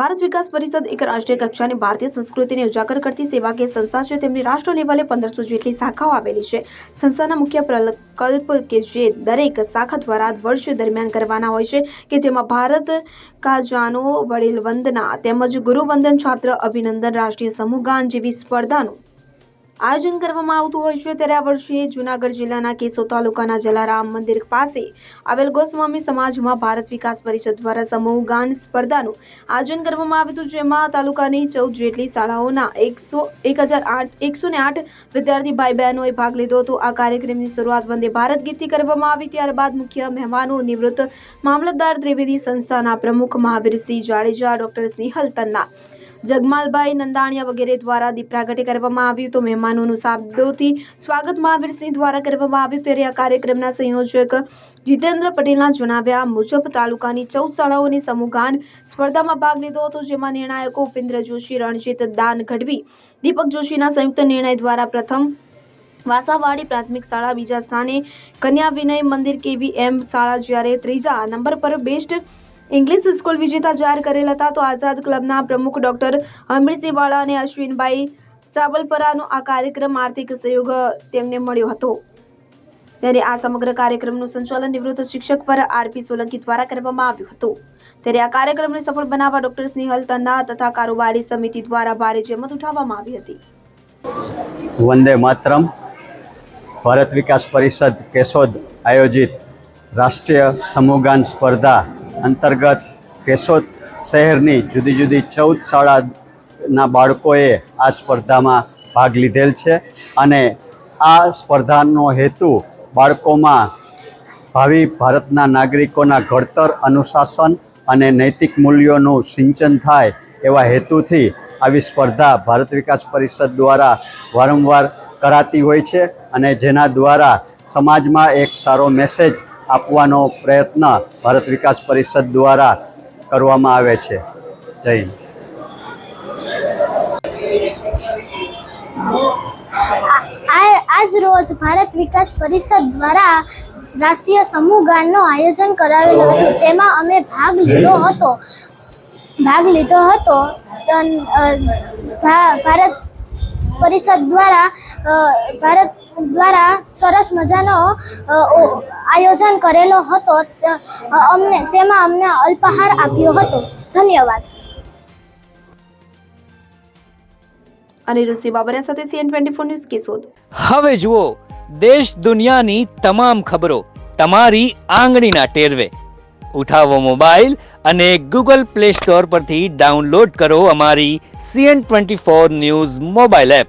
ભારત વિકાસ પરિષદ એક રાષ્ટ્રીય કક્ષાની ભારતીય સંસ્કૃતિને ઉજાગર કરતી સેવાકીય સંસ્થા છે, તેમની રાષ્ટ્ર લેવલે પંદરસો જેટલી શાખાઓ આવેલી છે. સંસ્થાના મુખ્ય પ્રકલ્પ કે જે દરેક શાખા દ્વારા વર્ષ દરમિયાન કરવાના હોય છે, કે જેમાં ભારત કાજાનો વડીલ વંદના તેમજ ગુરુવંદન છાત્ર અભિનંદન રાષ્ટ્રીય સમૂહગાન જેવી સ્પર્ધાનું આયોજન કરવામાં આવતું હોય છે ત્યારે આ વર્ષે જૂનાગઢ જિલ્લાના કેસો તાલુકાના જલારામ મંદિર પાસે આવેલ ગોસ્વામી સમાજમાં ભારત વિકાસ પરિષદ દ્વારા સમૂહ ગાન સ્પર્ધાનું આયોજન કરવામાં આવ્યું હતું, જેમાં તાલુકાની ચૌદ જેટલી શાળાઓના એકસો, એક હજાર આઠ, એકસો ને આઠ વિદ્યાર્થી ભાઈ બહેનોએ ભાગ લીધો હતો. આ કાર્યક્રમની શરૂઆત વંદે ભારત ગીતથી કરવામાં આવી, ત્યારબાદ મુખ્ય મહેમાનો નિવૃત્ત મામલતદાર ત્રિવેદી સંસ્થાના પ્રમુખ મહાવીરસિંહ જાડેજા, ડોક્ટર સ્નેહલ તન્ના જગમાલભાઈ નંદાણીયા વગેરે દ્વારા દીપ પ્રાગટ્ય કરવામાં આવ્યું તો મહેમાનોનું શાબ્દોથી સ્વાગત મહાવીરસિંહ દ્વારા કરવામાં આવ્યું. ત્યારે આ કાર્યક્રમના સંયોજક જીતેન્દ્ર પટેલના જણાવ્યા મુજબ તાલુકાની ચૌદ શાળાઓની સમૂહગાન સ્પર્ધામાં ભાગ લીધો હતો, જેમાં નિર્ણાયકો ઉપેન્દ્ર જોશી, રણજીત દાન ગઢવી, દીપક જોશીના સંયુક્ત નિર્ણય દ્વારા પ્રથમ વાસાવાડી પ્રાથમિક શાળા, બીજા સ્થાને કન્યા વિનય મંદિર કેવી એમ શાળા જ્યારે ત્રીજા નંબર પર બેસ્ટ ઇંગ્લિશ સ્કૂલ વિજેતા જાહેર કરેલ હતા તો આઝાદ ક્લબના પ્રમુખ ડોક્ટર હમીરસિંહ અને અશ્વિનભાઈ સાબલપરાનો આ કાર્યક્રમ આર્થિક સહયોગ તેમને મળ્યો હતો. ત્યારે આ સમગ્ર કાર્યક્રમનું સંચાલન નિવૃત્ત શિક્ષક પર આરપી સોલંકી દ્વારા કરવામાં આવ્યું હતું. ત્યારે આ કાર્યક્રમને સફળ બનાવવા ડોક્ટર સ્નેહલ તન્ના તથા કારોબારી સમિતિ દ્વારા ભારે જહેમત ઉઠાવવામાં આવી હતી. વંદે માતરમ. ભારત વિકાસ પરિષદ કેશોદ આયોજિત રાષ્ટ્રીય સમૂહગાન સ્પર્ધા અંતર્ગત કેશોદ શહેરની જુદી જુદી ચૌદ શાળાના બાળકોએ આ સ્પર્ધામાં ભાગ લીધેલ છે અને આ સ્પર્ધાનો હેતુ બાળકોમાં ભાવિ ભારતના નાગરિકોના ઘડતર અનુશાસન અને નૈતિક મૂલ્યોનું સિંચન થાય એવા હેતુથી આવી સ્પર્ધા ભારત વિકાસ પરિષદ દ્વારા વારંવાર કરાતી હોય છે અને જેના દ્વારા સમાજમાં એક સારો મેસેજ આપવાનો પ્રયત્ન ભારત વિકાસ પરિષદ દ્વારા કરવામાં આવે છે. જય હિન્દ. આજ રોજ ભારત વિકાસ પરિષદ દ્વારા રાષ્ટ્રીય સમૂહ ગાનનું આયોજન કરાવેલું હતું. તેમાં અમે ભાગ લીધો હતો. ભાગ લીધો હતો. ભારત પરિષદ દ્વારા ભારત દ્વારા સરસ મજાનો આયોજન કરેલો હતો. અમને તેમાં અમને અલ્પાહાર આપ્યો હતો. ધન્યવાદ. અને ઋષિ બાબરિયા સાથે CN twenty four news Keshod હવે જુઓ દેશ દુનિયાની તમામ ખબરો તમારી આંગળીના ટેરવે. ઉઠાવો મોબાઈલ અને ગૂગલ પ્લે સ્ટોર પરથી ડાઉનલોડ કરો અમારી CN twenty four news mobile app.